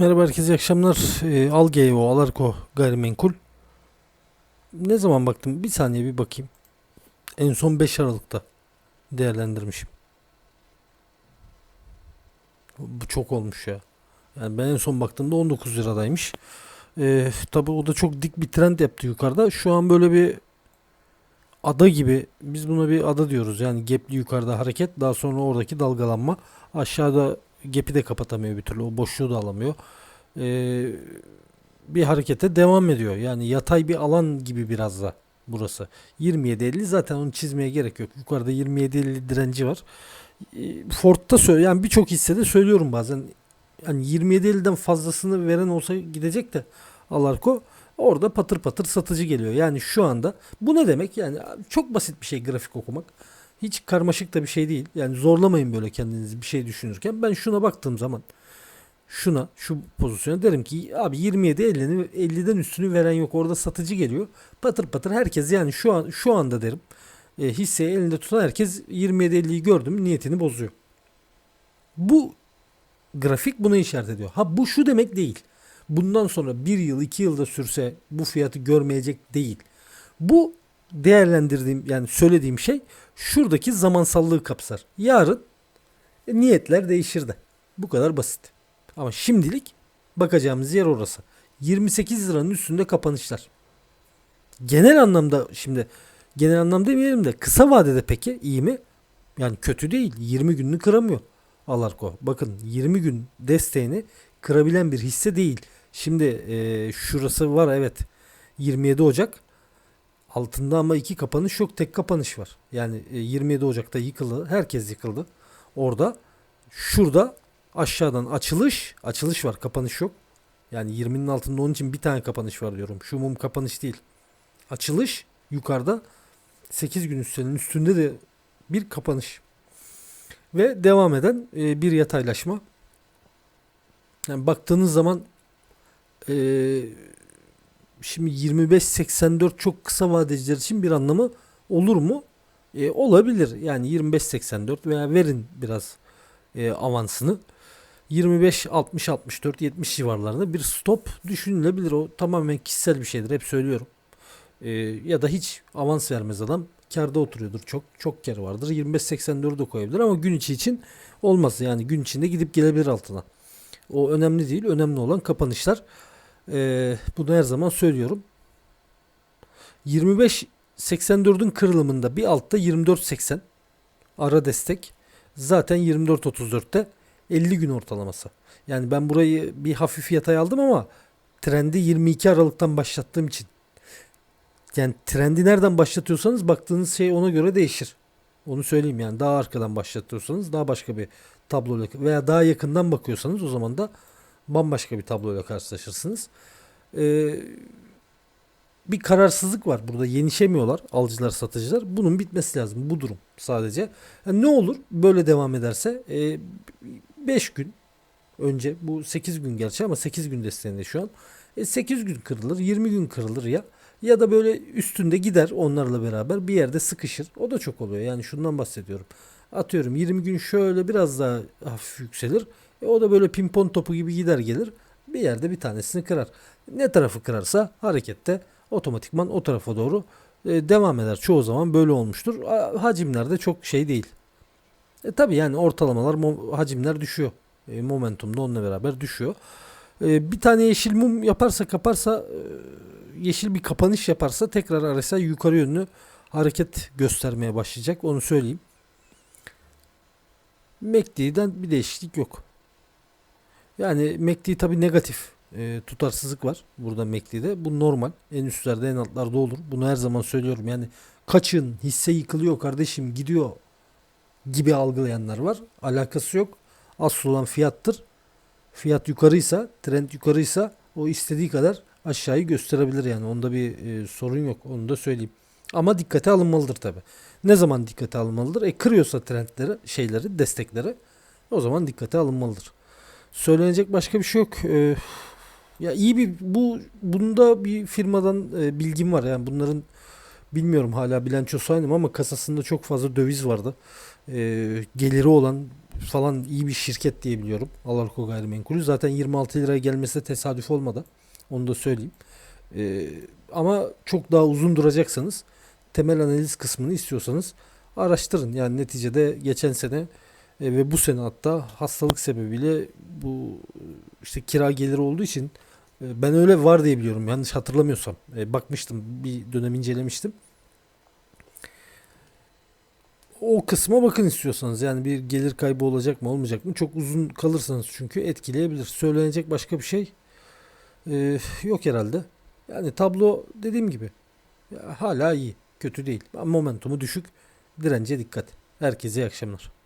Merhaba herkese iyi akşamlar. Ee, Algeo, Alarko gayrimenkul. Ne zaman baktım? Bir saniye bir bakayım. En son 5 Aralık'ta değerlendirmişim. Bu çok olmuş ya. Yani ben en son baktığımda 19 liradaymış. Ee, tabii o da çok dik bir trend yaptı yukarıda. Şu an böyle bir ada gibi biz buna bir ada diyoruz. Yani gapli yukarıda hareket daha sonra oradaki dalgalanma. Aşağıda gap'i de kapatamıyor bir türlü. O boşluğu da alamıyor. Ee, bir harekete devam ediyor. Yani yatay bir alan gibi biraz da burası. 27.50 zaten onu çizmeye gerek yok. Yukarıda 27.50 direnci var. Ee, Ford'da söyle yani birçok hissede söylüyorum bazen. Yani 27.50'den fazlasını veren olsa gidecek de Alarko orada patır patır satıcı geliyor. Yani şu anda bu ne demek? Yani çok basit bir şey grafik okumak. Hiç karmaşık da bir şey değil. Yani zorlamayın böyle kendinizi bir şey düşünürken. Ben şuna baktığım zaman şuna şu pozisyona derim ki abi 27 50'ni 50'den üstünü veren yok. Orada satıcı geliyor. Patır patır herkes yani şu an şu anda derim. E, hisseyi elinde tutan herkes 27 50'yi gördü mü niyetini bozuyor. Bu grafik buna işaret ediyor. Ha bu şu demek değil. Bundan sonra bir yıl iki yılda sürse bu fiyatı görmeyecek değil. Bu değerlendirdiğim yani söylediğim şey şuradaki zamansallığı kapsar. Yarın e, niyetler değişir de. Bu kadar basit. Ama şimdilik bakacağımız yer orası. 28 liranın üstünde kapanışlar. Genel anlamda şimdi genel anlamda demeyelim de kısa vadede peki iyi mi? Yani kötü değil. 20 gününü kıramıyor Alarko. Bakın 20 gün desteğini kırabilen bir hisse değil. Şimdi e, şurası var evet 27 Ocak altında ama iki kapanış yok tek kapanış var. Yani e, 27 Ocak'ta yıkıldı. Herkes yıkıldı. Orada şurada aşağıdan açılış açılış var kapanış yok. Yani 20'nin altında onun için bir tane kapanış var diyorum. Şu mum kapanış değil. Açılış yukarıda 8 gün üstünün üstünde de bir kapanış. Ve devam eden e, bir yataylaşma. Yani baktığınız zaman e, şimdi 25-84 çok kısa vadeciler için bir anlamı olur mu? E, olabilir. Yani 25-84 veya verin biraz e, avansını. 25 60 64 70 civarlarında bir stop düşünülebilir. O tamamen kişisel bir şeydir. Hep söylüyorum. E, ya da hiç avans vermez adam. Karda oturuyordur. Çok çok kar vardır. 25 84 de koyabilir ama gün içi için olmaz. Yani gün içinde gidip gelebilir altına. O önemli değil. Önemli olan kapanışlar. E, bunu her zaman söylüyorum. 25 84'ün kırılımında bir altta 24 80 ara destek. Zaten 24 34'te 50 gün ortalaması. Yani ben burayı bir hafif yatay aldım ama trendi 22 Aralık'tan başlattığım için. Yani trendi nereden başlatıyorsanız baktığınız şey ona göre değişir. Onu söyleyeyim yani daha arkadan başlatıyorsanız daha başka bir tabloyla veya daha yakından bakıyorsanız o zaman da bambaşka bir tabloyla karşılaşırsınız. Ee, bir kararsızlık var burada yenişemiyorlar alıcılar satıcılar. Bunun bitmesi lazım bu durum sadece. Yani ne olur böyle devam ederse 5 gün önce bu 8 gün gerçi ama 8 gün desteğinde şu an. E 8 gün kırılır 20 gün kırılır ya. Ya da böyle üstünde gider onlarla beraber bir yerde sıkışır. O da çok oluyor. Yani şundan bahsediyorum. Atıyorum 20 gün şöyle biraz daha hafif yükselir. E o da böyle pimpon topu gibi gider gelir. Bir yerde bir tanesini kırar. Ne tarafı kırarsa harekette otomatikman o tarafa doğru e, devam eder. Çoğu zaman böyle olmuştur. A- Hacimler de çok şey değil. E tabi yani ortalamalar hacimler düşüyor. E, momentum da onunla beraber düşüyor. E, bir tane yeşil mum yaparsa kaparsa e, yeşil bir kapanış yaparsa tekrar RSI yukarı yönlü hareket göstermeye başlayacak. Onu söyleyeyim. MACD'den bir değişiklik yok. Yani MACD tabi negatif e, tutarsızlık var burada MACD'de. Bu normal. En üstlerde en altlarda olur. Bunu her zaman söylüyorum. Yani kaçın hisse yıkılıyor kardeşim gidiyor gibi algılayanlar var. Alakası yok. Asıl olan fiyattır. Fiyat yukarıysa, trend yukarıysa o istediği kadar aşağıyı gösterebilir yani. Onda bir e, sorun yok. Onu da söyleyeyim. Ama dikkate alınmalıdır tabi. Ne zaman dikkate alınmalıdır? E kırıyorsa trendleri, şeyleri, destekleri o zaman dikkate alınmalıdır. Söylenecek başka bir şey yok. Ee, ya iyi bir bu bunda bir firmadan e, bilgim var. Yani bunların bilmiyorum hala bilançosu aynı ama kasasında çok fazla döviz vardı. Ee, geliri olan falan iyi bir şirket diye biliyorum. Alarko Gayrimenkulü. Zaten 26 liraya gelmesi de tesadüf olmadı. Onu da söyleyeyim. Ee, ama çok daha uzun duracaksanız temel analiz kısmını istiyorsanız araştırın. Yani neticede geçen sene e, ve bu sene hatta hastalık sebebiyle bu e, işte kira geliri olduğu için e, ben öyle var diye biliyorum. Yanlış hatırlamıyorsam. E, bakmıştım bir dönem incelemiştim. O kısma bakın istiyorsanız. Yani bir gelir kaybı olacak mı olmayacak mı? Çok uzun kalırsanız çünkü etkileyebilir. Söylenecek başka bir şey e, yok herhalde. Yani tablo dediğim gibi ya hala iyi. Kötü değil. Momentumu düşük. Dirence dikkat. Herkese iyi akşamlar.